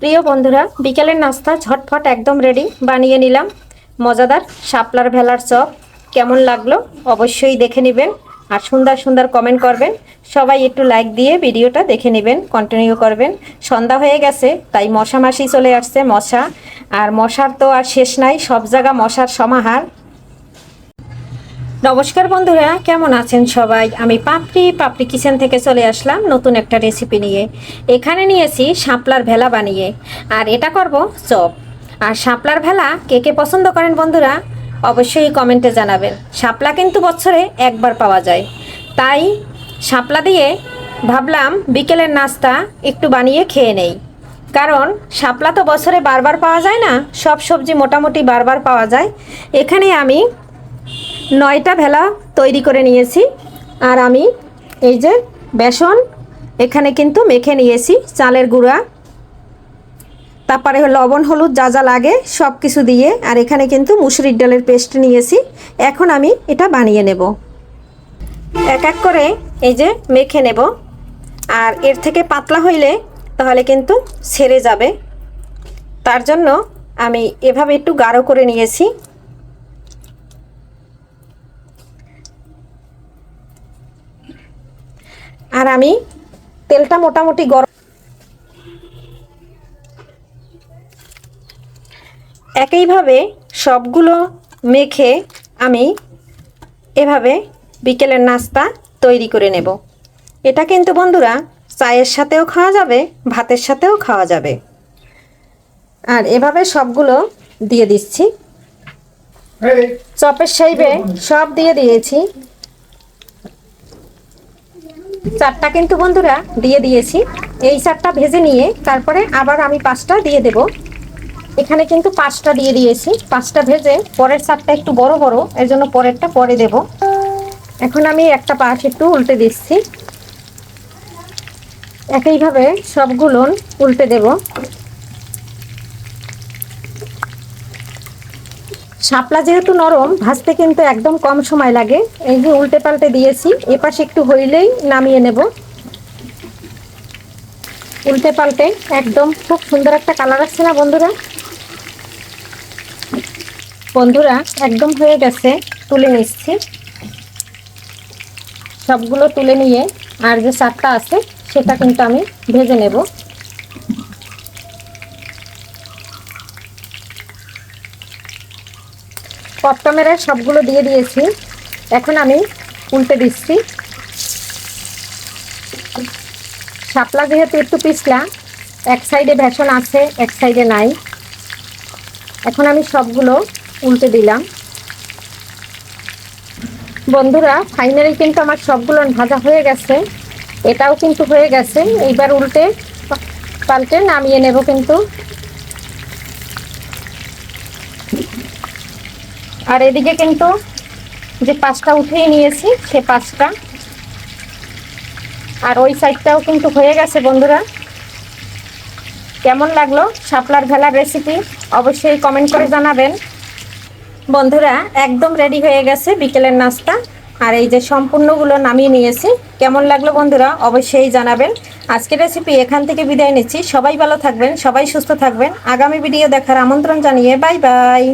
প্রিয় বন্ধুরা, বিকেলের নাস্তা ঝটফট একদম রেডি বানিয়ে নিলাম। মজাদার শাপলার ভেলার চপ, কেমন লাগল অবশ্যই দেখে নেবেন আর সুন্দর সুন্দর কমেন্ট করবেন। সবাই একটু লাইক দিয়ে ভিডিওটা দেখে নেবেন কন্টিনিউ করবেন। সন্ধ্যা হয়ে গেছে, তাই মশা মাসি চলে আসছে, মশা। আর মশার তো আর শেষ নাই, সব জায়গা মশার সমাহার। নমস্কার বন্ধুরা, কেমন আছেন সবাই? আমি পাপড়ি পাপড়ি কিচেন থেকে চলে আসলাম নতুন একটা রেসিপি নিয়ে। এখানে নিয়েছি শাপলার ভেলা বানিয়ে, আর এটা করব চপ। আর শাপলার ভেলা কে কে পছন্দ করেন বন্ধুরা, অবশ্যই কমেন্টে জানাবেন। শাপলা কিন্তু বছরে একবার পাওয়া যায়। তাই শাপলা দিয়ে ভাবলাম বিকেলের নাস্তা একটু বানিয়ে খেয়ে নেই। কারণ শাপলা তো বছরে বারবার পাওয়া যায় না, সব সবজি মোটামুটি বারবার পাওয়া যায়। এখানে আমি নয়টা ভেলা তৈরি করে নিয়েছি। আর আমি এই যে বেসন, এখানে কিন্তু মেখে নিয়েছি চালের গুঁড়া। তারপরে লবণ, হলুদ যা যা লাগে সব কিছু দিয়ে আর এখানে কিন্তু মুসুরির ডালের পেস্ট নিয়েছি। এখন আমি এটা বানিয়ে নেব। এক এক করে এই যে মেখে নেব। আর এর থেকে পাতলা হইলে তাহলে কিন্তু ছেড়ে যাবে। তার জন্য আমি এভাবে একটু গাঢ় করে নিয়েছি। আর আমি তেলটা মোটামুটি গরম একইভাবে সবগুলো মেখে আমি এভাবে বিকেলের নাস্তা তৈরি করে নেব। এটা কিন্তু বন্ধুরা চায়ের সাথেও খাওয়া যাবে ভাতের সাথেও খাওয়া যাবে। আর এভাবে সবগুলো দিয়ে দিচ্ছি। চপের সাইবে সব দিয়ে দিয়েছি। চারটা কিন্তু বন্ধুরা দিয়ে দিয়েছি। এই চারটা ভেজে নিয়ে তারপরে আবার আমি পাঁচটা দিয়ে দেব। এখানে কিন্তু পাঁচটা দিয়ে দিয়েছি। পাঁচটা ভেজে পরের চারটা একটু বড় বড়, এর জন্য পরেরটা পরে দেব। এখন আমি একটা পাশ একটু উল্টে দিচ্ছি। একইভাবে সবগুলো উল্টে দেব। শাপলা যেহেতু নরম, ভাজতে কিন্তু একদম কম সময় লাগে। এই যে উল্টে পাল্টে দিয়েছি, এপাশে একটু হইলেই নামিয়ে নেব। উল্টে পাল্টে একদম খুব সুন্দর একটা কালার আসছে না বন্ধুরা? বন্ধুরা, একদম হয়ে গেছে, তুলে নিচ্ছি। সবগুলো তুলে নিয়ে আর যে চারটা আছে, সেটা কিন্তু আমি ভেজে নেব। পপটমের সবগুলো দিয়ে দিয়েছি। এখন আমি উল্টে দিচ্ছি। শাপলা যেহেতু একটু পিছলা, এক সাইডে ভেষণ আছে, এক সাইডে নাই। এখন আমি সবগুলো উল্টে দিলাম। বন্ধুরা, ফাইনালি কিন্তু আমার সবগুলো ভাজা হয়ে গেছে। এটাও কিন্তু হয়ে গেছে। এইবার উল্টে পাল্টে নামিয়ে নেব কিন্তু। আর এদিকে কিন্তু যে পাঁচটা উঠিয়ে নিয়েছি, সে পাঁচটা। আর ওই সাইডটাও কিন্তু হয়ে গেছে বন্ধুরা। কেমন লাগল শাপলার ভেলার রেসিপি অবশ্যই কমেন্ট করে জানাবেন। বন্ধুরা, একদম রেডি হয়ে গেছে বিকেলের নাস্তা। আর এই যে সম্পূর্ণগুলো নামিয়ে নিয়েছি, কেমন লাগল বন্ধুরা অবশ্যই জানাবেন। আজকের রেসিপি এখান থেকে বিদায় নিচ্ছি। সবাই ভালো থাকবেন, সবাই সুস্থ থাকবেন। আগামী ভিডিও দেখার আমন্ত্রণ জানিয়ে বাই বাই